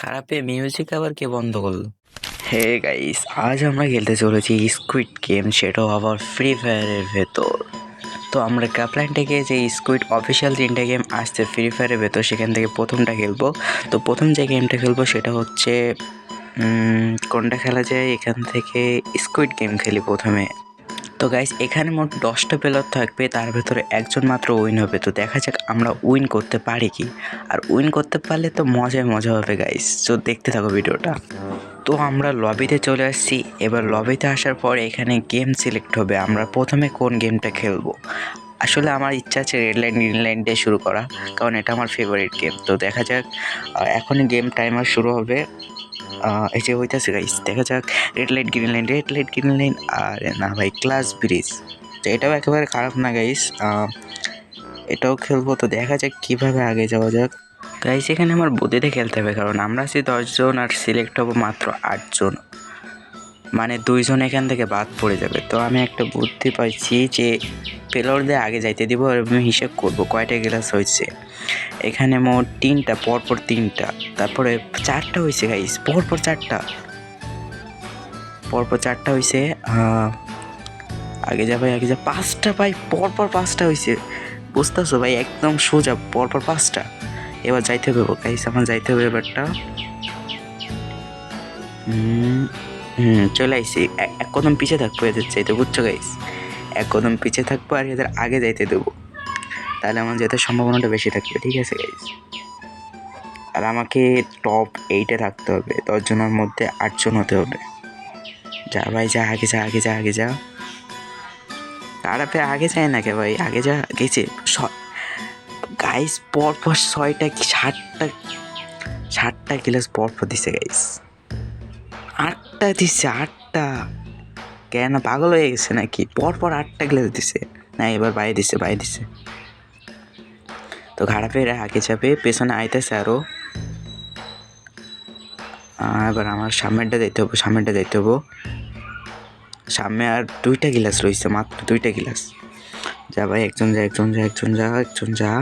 খারাপে music আবার কে বন্ধ করল? হে গাইস আজ আমরা খেলতে চলেছি স্কুইড গেম সেটাও আবার ফ্রি ফায়ারের ভেতর। তো আমরা ক্যাপলাইন থেকে যে স্কুইড অফিসিয়াল তিনটে গেম আসছে ফ্রি ফায়ারের ভেতর, সেখান থেকে প্রথমটা খেলব। তো প্রথম যে গেমটা খেলব, সেটা হচ্ছে কোনটা খেলা যায়? এখান থেকে স্কুইড গেম খেলি প্রথমে। তো গাইস এখানে মোট দশটা প্লেয়ার থাকবে, তার ভেতরে একজন মাত্র উইন হবে। তো দেখা যাক আমরা উইন করতে পারি কি। আর উইন করতে পারলে তো মজায় মজা হবে গাইস তো দেখতে থাকো ভিডিওটা। তো আমরা লবিতে চলে আসছি। এবার লবিতে আসার পরে এখানে গেম সিলেক্ট হবে। আমরা প্রথমে কোন গেমটা খেলব? আসলে আমার ইচ্ছা আছে রেড লাইন গ্রিন লাইন দিয়ে শুরু করা, কারণ এটা আমার ফেভারিট গেম তো দেখা যাক এখনই গেম টাইমার শুরু হবে। এই যে হইতেছে গাইস দেখা যাক red light green line red light green line আর না ভাই ক্লাস ব্রিজ তো এটাও একেবারে খারাপ না গাইস এটাও খেলব, তো দেখা যাক কীভাবে আগে যাওয়া যাক। গাইস এখানে আমার বোধেতে খেলতে হবে, কারণ আমরা আছি দশজন আর সিলেক্ট হব মাত্র আটজন। মানে দুইজন এখান থেকে বাদ পড়ে যাবে। তো আমি একটা বুদ্ধি পাইছি যে পেলোরদের আগে যাইতে দিব আমি হিসেব করব কয়টা গ্লাস হয়েছে এখানে মোট তিনটা, পরপর তিনটা। তারপরে চারটা হয়েছে গাইস পরপর চারটা। পরপর চারটা হয়েছে আগে যা ভাই, আগে যা, পাঁচটা ভাই, পরপর পাঁচটা হয়েছে বুঝতেছো ভাই, একদম সোজা, পরপর পাঁচটা। এবার যাইতে হবে গাইস আমার যাইতে হবে এবারটা হুম চলে আইসি। এক কদম পিছিয়ে থাকব এদের চাইতে, বুঝছ গাইস এক কদম পিছিয়ে থাকব আর এদের আগে যাইতে দেবো। তাহলে আমার যেতে সম্ভাবনাটা বেশি থাকবে, ঠিক আছে গাইস আর আমাকে টপ এইটে থাকতে হবে দশজনের মধ্যে আটজন হতে হবে। যা ভাই, যা, আগে যা আগে যা আগে যা। তারাপে আগে যায় না কে ভাই? আগে যা গেছে গাইস পর পর ছয়টা কি ষাটটা ষাটটা গ্লাস পর পর দিছে গাইস আটটা দিছে, আটটা। কেন পাগল হয়ে গেছে নাকি? পর পর আটটা গ্লাস দিছে। না, এবার বাইরে দিছে বাইরে দিছে। তো ঘাড়া ফেরে আগে যাবে পেছনে আইতেছে আরও। এবার আমার সামনেরটা দিতে হব, সামনেরটা দিতে হব। সামনে আর দুইটা গিলাস রয়েছে, মাত্র দুইটা গিলাস যা ভাই, একজন যা একজন যা একজন যা একজন যা।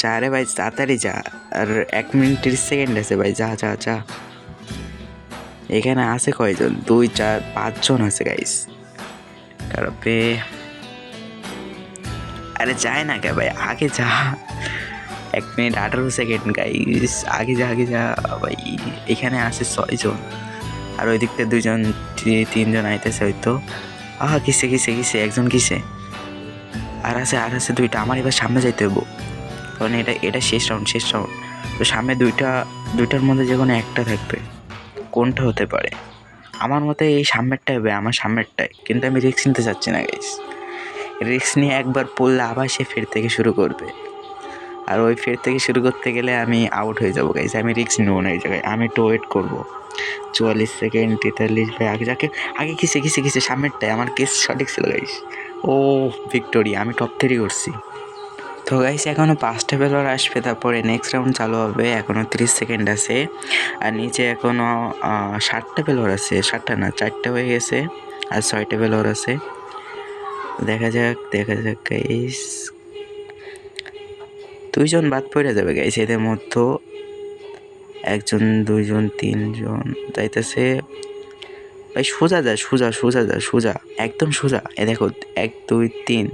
যা রে ভাই, তাড়াতাড়ি যা। আর এক মিনিট তিরিশ সেকেন্ড আছে ভাই, যা যা যা। এখানে আছে কয়জন? দুই, চার, পাঁচজন আছে গাইস কারপে। আরে যায় না কে ভাই, আগে যা। এক মিনিট আঠারো সেকেন্ড গাইস আগে যা আগে যা, ভাই। এখানে আছে ছয়জন। আর ওই দিকটা দুজন তিনজন আইতেছে হয়তো। আহা, কিসে কিসে কিসে? একজন কিসে? আর আছে আর আছে দুইটা। আমার এবার সামনে যাইতে হব কারণ এটা এটা শেষ রাউন্ড শেষ রাউন্ড তো সামনে দুইটা, দুইটার মধ্যে যে কোনো একটা থাকবে। কোনটা হতে পারে? আমার মতে এই সামনেরটাই হবে, আমার সামনেরটাই। কিন্তু আমি রিস্ক নিতে চাচ্ছি না গাইস রিস্ক নিয়ে একবার পড়লে আবার সে ফের থেকে শুরু করবে। আর ওই ফের থেকে শুরু করতে গেলে আমি আউট হয়ে যাব গাইস আমি রিস্ক নেব না এই জায়গায়। আমি একটু ওয়েট করব। চুয়াল্লিশ সেকেন্ড তেতাল্লিশ ভাই আগে, যাকে, আগে কিসে কিসে কিসে? সামনেরটাই। আমার কেস সঠিক ছিল গাইস ও ভিক্টোরিয়া আমি টপ থ্রি করছি। তো গাইস এখনও পাঁচটা প্লেয়ার আসবে, তারপরে নেক্সট রাউন্ড চালু হবে এখনও তিরিশ সেকেন্ড আছে। আর নিচে এখনও ষাটটা প্লেয়ার আছে ষাটটা না, চারটা হয়ে গেছে, আর ছয়টা প্লেয়ার আছে। দেখা যাক দেখা যাক গাইস দুইজন বাদ পড়ে যাবে গাইস এদের মধ্যে একজন, দুইজন, তিনজন যাইতেছে। ভাই, সোজা যা, সোজা সোজা যা, সোজা, একদম সোজা। এ দেখো, এক, দুই, তিন।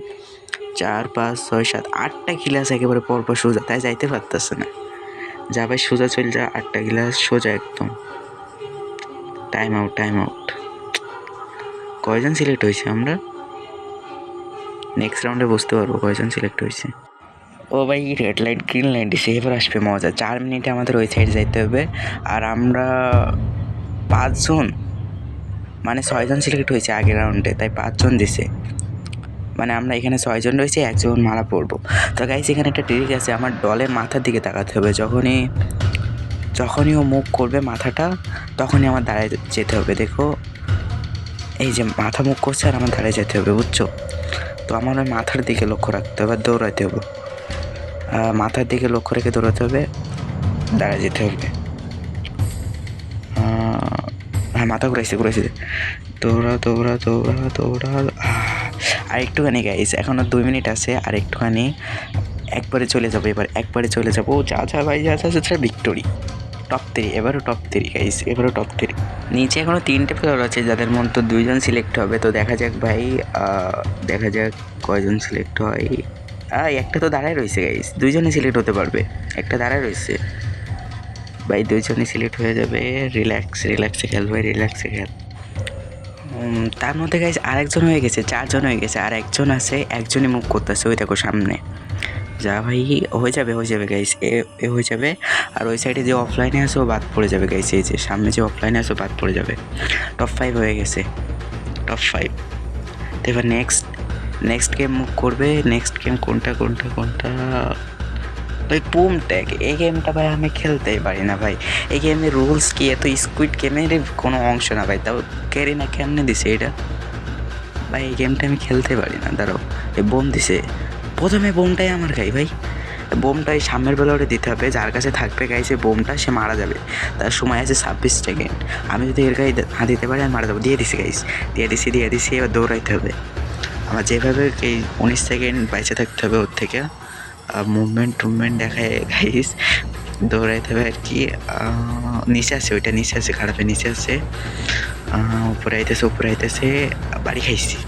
চার, পাঁচ, ছয়, সাত, আটটা গিলাস একেবারে পরপর সোজা, তাই যাইতে পারতেছে না। যা ভাই সোজা চল যা, আটটা গিলাস সোজা একদম। টাইম আউট টাইম আউট কয়জন সিলেক্ট হয়েছে আমরা? নেক্সট রাউন্ডে বুঝতে পারব, কয়জন সিলেক্ট হয়েছে? ও ভাই রেড লাইট গ্রিন লাইট দিছে এবার আসবে, মজা। চার মিনিটে আমাদের ওই সাইড যাইতে হবে। আর আমরা পাঁচজন মানে ছয়জন সিলেক্ট হয়েছে আগের রাউন্ডে তাই পাঁচজন দিছে। মানে আমরা এখানে ছয়জন রয়েছে, একজন মারা পড়ব তো গাইস এখানে একটা ট্রিক আছে, আমার ডলের মাথার দিকে তাকাতে হবে। যখনই যখনই ও মুখ করবে মাথাটা, তখনই আমার দাঁড়ায় যেতে হবে। দেখো, এই যে মাথা মুখ করছে আর আমার দাঁড়ায় যেতে হবে, বুঝছ? তো আমার ওই মাথার দিকে লক্ষ্য রাখতে হবে আর দৌড়াতে হবে মাথার দিকে লক্ষ্য রেখে দৌড়াতে হবে, দাঁড়ায় যেতে হবে। হ্যাঁ মাথা ঘুরাইছে ঘুরাইছে। দৌড়া দৌড়া দৌড়া দৌড়া আর একটুখানি গাইস এখনও দুই মিনিট আছে, আর একটুখানি একবারে চলে যাব এবার, একবারে চলে যাব যা যা ভাই, যা যা যা ভিক্টোরি টপ থ্রি এবারও টপ থ্রি গাইস এবারও টপ থ্রি নিচে এখনও তিনটে প্লেয়ার আছে, যাদের মধ্যে দুইজন সিলেক্ট হবে, তো দেখা যাক ভাই দেখা যাক কয়জন সিলেক্ট হয়। একটা তো দাঁড়ায় রয়েছে গাইস দুইজনে সিলেক্ট হতে পারবে, একটা দাঁড়ায় রয়েছে। ভাই দুইজনে সিলেক্ট হয়ে যাবে রিল্যাক্স রিল্যাক্সে খেল ভাই রিল্যাক্সে খেল। তার মধ্যে গাইজ আরেকজন হয়ে গেছে, চারজন হয়ে গেছে, আর একজন আছে, একজনই মুভ করতেছে, ওই দেখো সামনে। যা ভাই, হয়ে যাবে হয়ে যাবে গাইস এ হয়ে যাবে। আর ওই সাইডে যে অফলাইনে আছে ও বাদ পড়ে যাবে গাইস এই যে, সামনে যে অফলাইনে আছে, বাদ পড়ে যাবে। টপ ফাইভ হয়ে গেছে টপ ফাইভ তো এবার নেক্সট নেক্সট গেম মুভ করবে নেক্সট গেম কোনটা কোনটা কোনটা? ভাই পুম ট্যাগ এই গেমটা ভাই আমি খেলতেই পারি না ভাই। এই গেমের রুলস কি? এত স্কুইড গেমের কোনো অংশ না ভাই, তাও ক্যারি না কেমনে দিছে এটা? ভাই, এই গেমটা আমি খেলতে পারি না, দাঁড়াও। এই বোম দিছে। প্রথমে বোমটাই আমার গাই ভাই। বোমটাই সামনের বেলারে দিতে হবে। যার কাছে থাকবে গাইছে বোমটা, সে মারা যাবে। তার সময় আছে ছাব্বিশ সেকেন্ড আমি যদি এর গায়ে হাত দিতে পারি, আমি মারা যাব। দিয়ে দিছি গাইস দিয়ে দিছি দিয়ে দিছি, এবার দৌড়াইতে হবে। আমার যেভাবে এই উনিশ সেকেন্ড বাইচে থাকতে হবে ওর থেকে মুভমেন্ট টুভমেন্ট দেখায় গাইস দৌড়াইতে হবে আর কি নিচে আছে, ওইটা নিচে আছে, খারাপে নিচে আছে। উপরে আইতেছে উপরে আইতেছে বাড়ি খাইছি।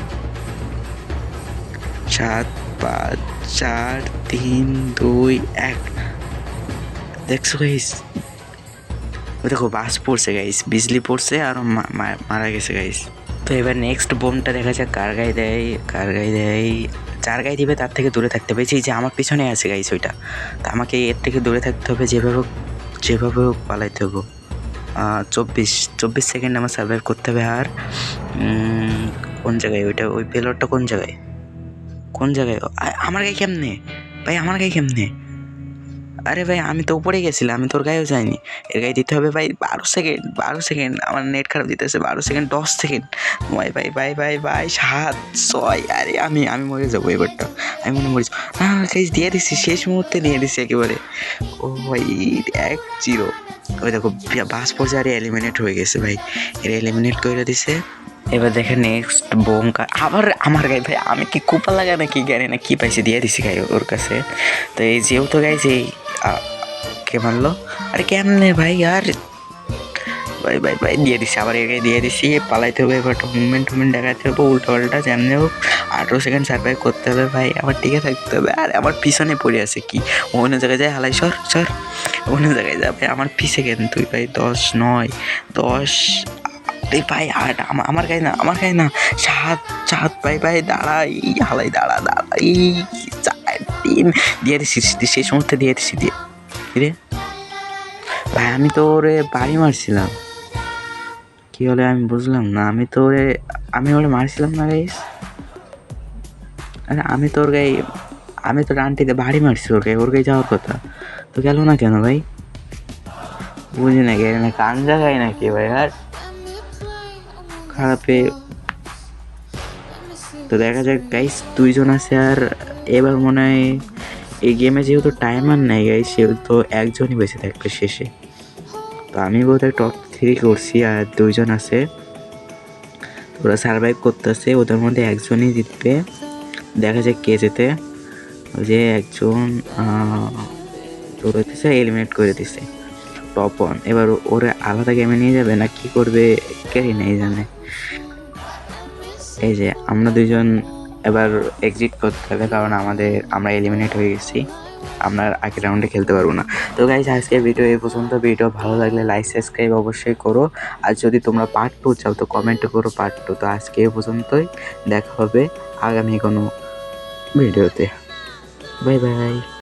সাত, পাঁচ, চার, তিন, দুই, এক। গাইস দেখো, বাস পড়ছে গাইস বিজলি পড়ছে আর মারা গেছে গাইস তো এবার নেক্সট বোমটা দেখা যাক, কার গায়ে দেয়, কার গায়ে দেয়। যার গায়ে দিবে তার থেকে দূরে থাকতে হবে। যে আমার পিছনে আছে গাইস ওইটা। তা আমাকে এর থেকে দূরে থাকতে হবে, যেভাবে হোক যেভাবে হোক পালাইতে হবে। চব্বিশ চব্বিশ সেকেন্ড আমার সার্ভাইভ করতে হবে আর কোন জায়গায়? ওইটা, ওই পেলোরটা কোন জায়গায়? কোন জায়গায়? আমার গায়ে কেমনে? ভাই, আমার গায়ে কেমনে? আরে ভাই, আমি তো উপরে গেছিলাম, আমি তোর গায়েও যাইনি। এর গায়ে দিতে হবে ভাই বারো সেকেন্ড বারো সেকেন্ড আমার নেট খারাপ দিতে দিতেছে, বারো সেকেন্ড দশ সেকেন্ড ভাই ভাই ভাই ভাই ভাই, সাত, ছয়, আরে আমি আমি মরে যাব এবারটা। আমি মনে যাব না গাইজ দিয়ে দিছি শেষ মুহূর্তে দিয়ে দিছি একেবারে। ও ভাই এক জিরো। ওই দেখো বাস পর্যায়ে এলিমিনেট হয়ে গেছে ভাই। এর এলিমিনেট করে দিছে। এবার দেখে নেক্সট বোম কা- আবার আমার গায়ে ভাই আমি কি কুপা না কি জানি না কি পাইছি দিয়ে দিছি গাই ওর কাছে। তো এই যেহেতু গাইজ এই আ, কে মারলো? আরে কেমনে ভাই আর ভাই ভাই ভাই, দিয়ে দিছি, আবার এর গায়ে দিয়ে দিছি, পালাইতে হবে, এবার মুভমেন্ট টুভমেন্ট দেখাতে হবে, উল্টো পাল্টা যেমনি হোক আঠেরো সেকেন্ড সার্ভাইভ করতে হবে ভাই আমার টিকে থাকতে হবে। আর, আমার পিছনে পড়ে আছে কি? অন্য জায়গায় যায়, হালাই, সর সর। অন্য জায়গায় যাবে আমার পিছে কেন তুই ভাই? দশ নয়, দশ এই ভাই আট আমা- আমার গায়ে না, আমার গায়ে না, সাত সাত, ভাই ভাই, দাঁড়াই, হালাই, দাঁড়া, দাঁড়াই, চার, তিন, দিয়ে দিছি সেই সমস্ত দিয়ে দিছি, দিয়ে, রে। ভাই, আমি তো ওরে বাড়ি মারছিলাম। কি হলে আমি বুঝলাম না। আমি তো ওরে আমি ওরে মারছিলাম না গাইস আরে আমি তো ওর গায়ে, আমি তো রানটিতে বাড়ি মারছি ওর গায়ে ওর গায়ে যাওয়ার কথা। তো গেল না কেন ভাই? বুঝি না গেলে না কান জায়গায় নাকি ভাই, আর? খারাপে। তো দেখা যাক গাইস দুইজন আছে আর এবার মনে হয় এই গেমে যেহেতু টাইমার নেই গাইস সেহেতু একজনই বেঁচে থাকবে শেষে। তো আমি বোধহয় টপ থ্রি করছি আর দুইজন আছে। ওরা সার্ভাইভ করতেছে, ওদের মধ্যে একজনই জিতবে। দেখা যাক কে যেতে যে একজন দৌড়াইতেছে এলিমিনেট করে দিছে। টপ ওয়ান এবার ওরা আলাদা গেমে নিয়ে যাবে না কি করবে কে নেই জানে। এই যে আমরা দুজন এবার এক্সিট করতে হবে, কারণ আমাদের, আমরা এলিমিনেট হয়ে গেছি। আমরা আগে রাউন্ডে খেলতে পারব না। তো গাইজ আজকে ভিডিও এই পর্যন্ত। ভিডিও ভালো লাগলে লাইক সাবস্ক্রাইব অবশ্যই করো। আর যদি তোমরা পার্ট টু চাও, তো কমেন্ট করো পার্ট টু তো আজকে এই পর্যন্তই। দেখা হবে আগামী কোনো ভিডিওতে বাই বাই